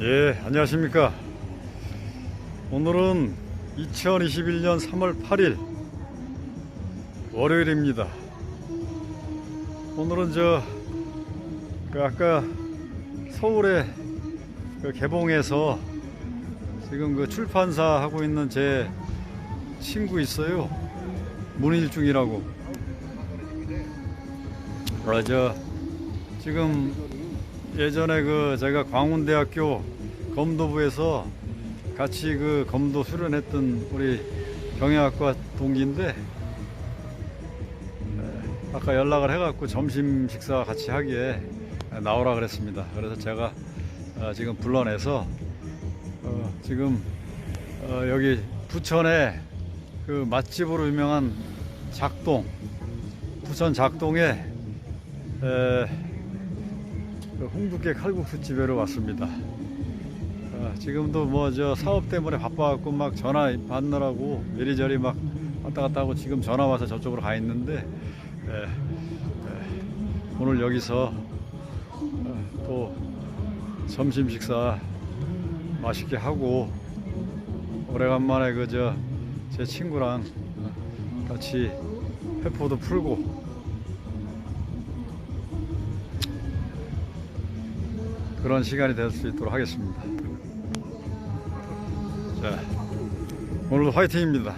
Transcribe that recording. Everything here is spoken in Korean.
예, 안녕하십니까. 오늘은 2021년 3월 8일 월요일입니다. 오늘은 저, 그 아까 서울에 그 개봉해서 지금 그 출판사 하고 있는 제 친구 있어요. 문일중이라고. 아, 저, 지금 예전에 그 제가 광운대학교 검도부에서 같이 그 검도 수련했던 우리 경영학과 동기인데 에, 아까 연락을 해갖고 점심 식사 같이 하기에 나오라 그랬습니다. 그래서 제가 어, 지금 불러내서 어, 지금 어, 여기 부천에 그 맛집으로 유명한 작동 부천 작동에 홍두깨 칼국수 집에로 왔습니다. 아, 지금도 뭐 저 사업 때문에 바빠갖고 막 전화 받느라고 이리저리 막 왔다 갔다 하고 지금 전화 와서 저쪽으로 가 있는데 에, 에, 오늘 여기서 어, 또 점심 식사 맛있게 하고 오래간만에 그저 제 친구랑 같이 회포도 풀고 그런 시간이 될 수 있도록 하겠습니다. 자, 오늘도 화이팅입니다.